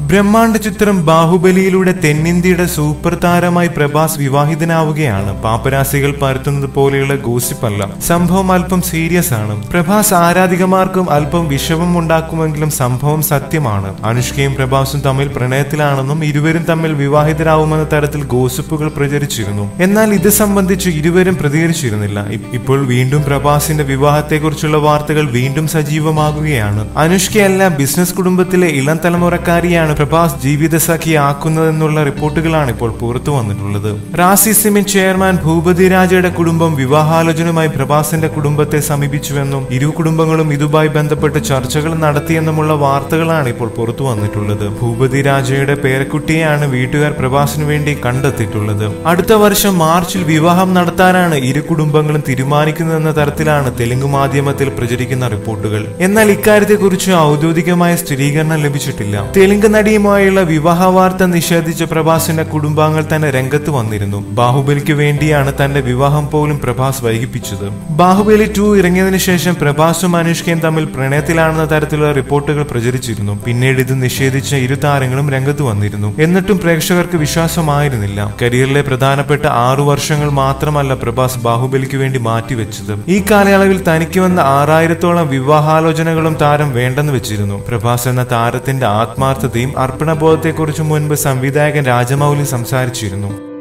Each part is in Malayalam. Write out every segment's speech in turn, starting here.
ബ്രഹ്മാണ്ഡ ചിത്രം ബാഹുബലിയിലൂടെ തെന്നിന്ത്യയുടെ സൂപ്പർ താരമായി പ്രഭാസ് വിവാഹിതനാവുകയാണ്. പാപ്പരാസികൾ പരത്തുന്നത് പോലെയുള്ള ഗോസിപ്പല്ല. സംഭവം അല്പം സീരിയസ് ആണ്. പ്രഭാസ് ആരാധികമാർക്കും അല്പം വിഷമം ഉണ്ടാക്കുമെങ്കിലും സംഭവം സത്യമാണ്. അനുഷ്കയും പ്രഭാസും തമ്മിൽ പ്രണയത്തിലാണെന്നും ഇരുവരും തമ്മിൽ വിവാഹിതരാവുമെന്ന തരത്തിൽ ഗോസിപ്പുകൾ പ്രചരിച്ചിരുന്നു. എന്നാൽ ഇത് സംബന്ധിച്ച് ഇരുവരും പ്രതികരിച്ചിരുന്നില്ല. ഇപ്പോൾ വീണ്ടും പ്രഭാസിന്റെ വിവാഹത്തെക്കുറിച്ചുള്ള വാർത്തകൾ വീണ്ടും സജീവമാകുകയാണ്. അനുഷ്കയല്ല ബിസിനസ് കുടുംബത്തിലെ ഇളം തലമുറക്കാരിയാണ് പ്രഭാസ് ജീവിതസഖിയാക്കുന്നതെന്നുള്ള റിപ്പോർട്ടുകളാണ് ഇപ്പോൾ പുറത്തു വന്നിട്ടുള്ളത്. റാസി സിമിൻ ചെയർമാൻ ഭൂപതി രാജയുടെ കുടുംബം വിവാഹാലോചനയുമായി പ്രഭാസിന്റെ കുടുംബത്തെ സമീപിച്ചുവെന്നും ഇരു കുടുംബങ്ങളും ഇതുമായി ബന്ധപ്പെട്ട് ചർച്ചകൾ നടത്തിയെന്നുമുള്ള വാർത്തകളാണ് ഇപ്പോൾ പുറത്തു വന്നിട്ടുള്ളത്. ഭൂപതി രാജയുടെ പേരക്കുട്ടിയെയാണ് വീട്ടുകാർ പ്രഭാസിന് വേണ്ടി കണ്ടെത്തിയിട്ടുള്ളത്. അടുത്ത വർഷം മാർച്ചിൽ വിവാഹം നടത്താനാണ് ഇരു കുടുംബങ്ങളും തീരുമാനിക്കുന്നതെന്ന തരത്തിലാണ് തെലുങ്ക് മാധ്യമത്തിൽ പ്രചരിക്കുന്ന റിപ്പോർട്ടുകൾ. എന്നാൽ ഇക്കാര്യത്തെക്കുറിച്ച് ഔദ്യോഗികമായ സ്ഥിരീകരണം ലഭിച്ചിട്ടില്ല. തെലുങ്ക് നടിയുമായുള്ള വിവാഹ വാർത്ത നിഷേധിച്ച പ്രഭാസിന്റെ കുടുംബാംഗങ്ങൾ തന്നെ രംഗത്ത് വന്നിരുന്നു. ബാഹുബലിക്ക് വേണ്ടിയാണ് തന്റെ വിവാഹം പോലും പ്രഭാസ് വൈകിപ്പിച്ചത്. ബാഹുബലി ടു ഇറങ്ങിയതിനു ശേഷം പ്രഭാസും അനുഷ്കയും തമ്മിൽ പ്രണയത്തിലാണെന്ന തരത്തിലുള്ള റിപ്പോർട്ടുകൾ പ്രചരിച്ചിരുന്നു. പിന്നീട് ഇത് നിഷേധിച്ച ഇരു താരങ്ങളും രംഗത്ത് വന്നിരുന്നു. എന്നിട്ടും പ്രേക്ഷകർക്ക് വിശ്വാസമായിരുന്നില്ല. കരിയറിലെ പ്രധാനപ്പെട്ട ആറു വർഷങ്ങൾ മാത്രമല്ല പ്രഭാസ് ബാഹുബലിക്ക് വേണ്ടി മാറ്റിവെച്ചത്. ഈ കാലയളവിൽ തനിക്ക് വന്ന ആറായിരത്തോളം വിവാഹാലോചനകളും താരം വേണ്ടെന്ന് വെച്ചിരുന്നു. പ്രഭാസ് എന്ന താരത്തിന്റെ ആത്മാർത്ഥതയും അർപ്പണബോധത്തെക്കുറിച്ച് മുൻപ് സംവിധായകൻ രാജമൗലി സംസാരിച്ചിരുന്നു.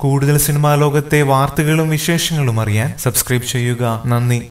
കൂടുതൽ സിനിമാ ലോകത്തെ വാർത്തകളും വിശേഷങ്ങളും അറിയാൻ സബ്സ്ക്രൈബ് ചെയ്യുക. നന്ദി.